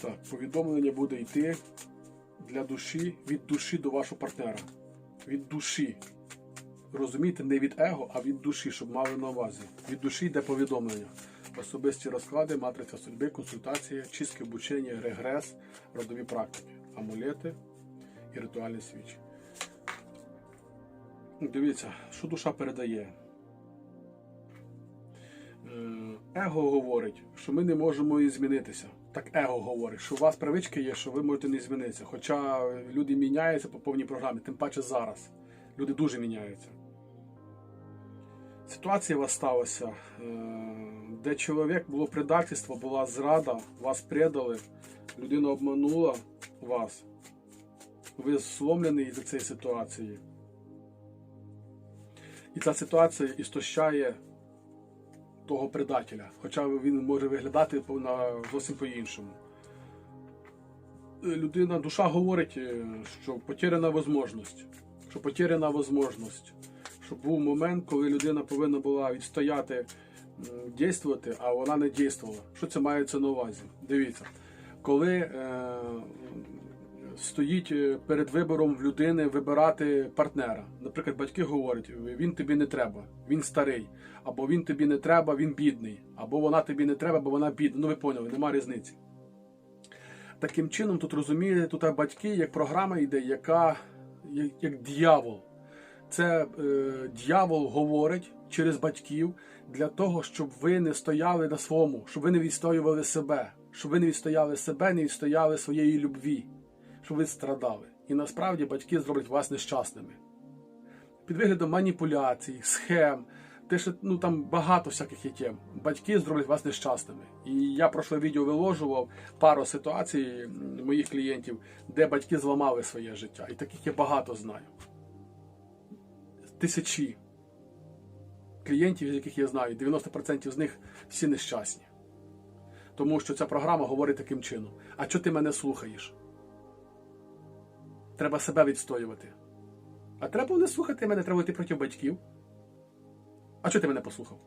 Так, повідомлення буде йти для душі, від душі до вашого партнера. Від душі. Розумієте, не від его, а від душі, щоб мали на увазі. Від душі йде повідомлення. Особисті розклади, матриця судьби, консультації, чистке обучення, регрес, родові практики, амулети і ритуальні свічі. Дивіться, що душа передає. Е, Его говорить, що ми не можемо і змінитися. Так его говорить, що у вас привички є, що ви можете не змінитися. Хоча люди міняються по повній програмі, тим паче зараз. Люди дуже міняються. Ситуація у вас сталася, е, де чоловік було предательство, була зрада, вас предали, людина обманула вас. Ви сломлений за цієї ситуації. І ця ситуація істощає того предателя. Хоча він може виглядати на зовсім по-іншому. Людина, душа говорить, е, що потеряна можливість. Що потеряна можливість. Що був момент, коли людина повинна була відстояти, дійствувати, а вона не дійствувала. Що це мається на увазі? Дивіться, коли е, стоїть е, перед вибором в людини вибирати партнера. Наприклад, батьки говорять, він тобі не треба, він старий, або він тобі не треба, він бідний, або вона тобі не треба, бо вона бідна. Ну ви поняли, нема різниці. Таким чином, тут розумієте, тут батьки, як програма йде, яка як, як дьявол. Це е, дьявол говорить через батьків для того, щоб ви не стояли на своєму, щоб ви не відстоювали себе, щоб ви не відстояли себе, не відстояли своєї любві, щоб ви страдали. І насправді батьки зроблять вас нещасними. Під виглядом маніпуляцій, схем, те, що ну там багато всяких є тем. Батьки зроблять вас нещасними. І я прошле відео виложував пару ситуацій моїх клієнтів, де батьки зламали своє життя. І таких я багато знаю. Тисячі клієнтів, з яких я знаю, 90% з них всі нещасні. Тому що ця програма говорить таким чином: а чого ти мене слухаєш? Треба себе відстоювати. А треба не слухати мене, треба йти проти батьків. А чого ти мене послухав?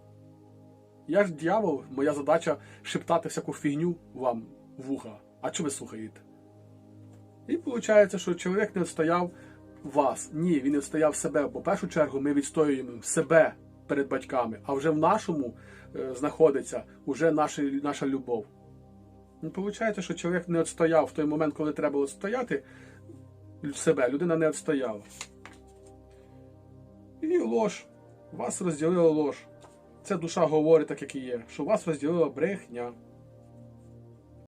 Я ж дьявол, моя задача шептати всяку фігню вам в вуха. А чого ви слухаєте? І виходить, що чоловік не відстояв вас. Ні, він не відстояв себе. Бо в першу чергу ми відстоюємо себе перед батьками, а вже в нашому е, знаходиться уже наша, наша любов. Ну, виходить, що чоловік не відстояв в той момент, коли треба відстояти себе. Людина не відстояла. І лож. Вас розділила лож. Це душа говорить так, як і є, що вас розділила брехня.